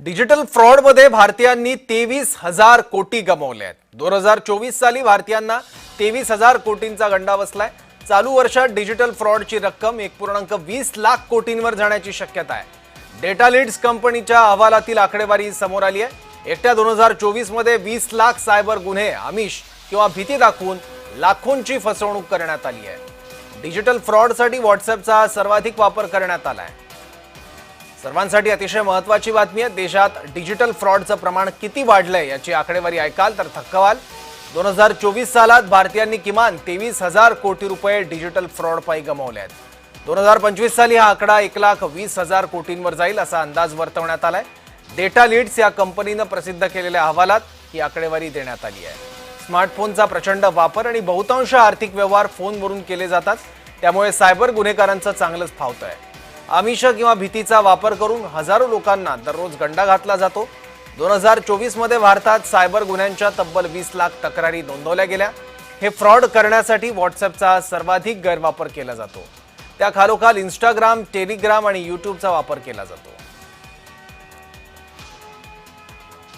Digital फ्रॉडमध्ये भारतीयांनी तेवीस हजार कोटी गमावले आहेत. दोन हजार चोवीस साली भारतीयांना तेवीस हजार कोटींचा गंडा बसलाय. चालू वर्षात डिजिटल फ्रॉडची रक्कम एक पूर्णांक वीस लाख कोटींवर जाण्याची शक्यता आहे. डेटा लीड्स कंपनीच्या अहवालातील आकडेवारी समोर आली आहे. एकट्या दोन हजार चोवीसमध्ये वीस लाख सायबर गुन्हे आमिष किंवा भीती दाखवून लाखोंची फसवणूक करण्यात आली आहे. डिजिटल फ्रॉडसाठी व्हॉट्सअपचा सर्वाधिक वापर करण्यात आला आहे. सर्वांसाठी अतिशय महत्वाची बातमी आहे. देशात डिजिटल फ्रॉडचं प्रमाण किती वाढलंय याची आकडेवारी ऐकाल तर थक्कवाल. दोन हजार चोवीस सालात भारतीयांनी किमान तेवीस हजार कोटी रुपये डिजिटल फ्रॉड पायी गमावले आहेत. दोन हजार पंचवीस साली हा आकडा एक लाख वीस हजार कोटींवर जाईल असा अंदाज वर्तवण्यात आलाय. डेटा लीड्स या कंपनीनं प्रसिद्ध केलेल्या अहवालात ही आकडेवारी देण्यात आली आहे. स्मार्टफोनचा प्रचंड वापर आणि बहुतांश आर्थिक व्यवहार फोनवरून केले जातात. त्यामुळे सायबर गुन्हेगारांचं चांगलंच फावतं आहे आमिष किंवा भीतीचा वापर करून हजारो लोकांना दररोज गंडा घातला जातो. दोन हजार चोवीसमध्ये भारतात सायबर गुन्ह्यांच्या तब्बल वीस लाख तक्रारी नोंदवल्या गेल्या. हे फ्रॉड करण्यासाठी व्हॉट्सअपचा सर्वाधिक गैरवापर केला जातो. त्या खालोखाल इंस्टाग्राम टेलिग्राम आणि युट्यूबचा वापर केला जातो.